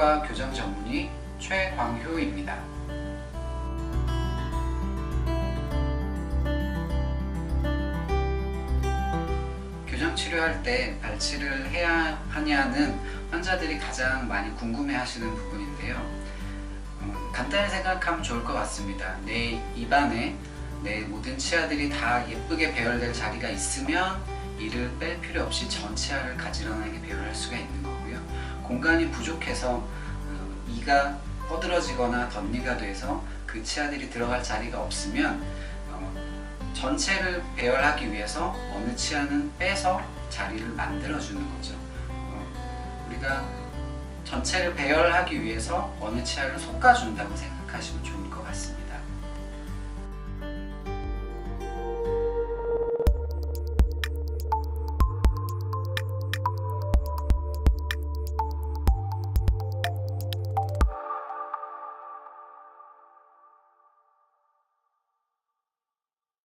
치과 교정 전문의 최광효입니다. 교정 치료할 때 발치를 해야 하냐는 환자들이 가장 많이 궁금해 하시는 부분인데요. 어, 간단히 생각하면 좋을 것 같습니다. 내 입안에 내 모든 치아들이 다 예쁘게 배열될 자리가 있으면 이를 뺄 필요 없이 전 치아를 가지런하게 배열할 수가 있는 거고요. 공간이 부족해서 어, 이가 뻗으러지거나 덧니가 돼서 그 치아들이 들어갈 자리가 없으면 어, 전체를 배열하기 위해서 어느 치아는 빼서 자리를 만들어주는 거죠. 어, 우리가 전체를 배열하기 위해서 어느 치아를 솎아준다고 생각하시면 좋을 것 같습니다.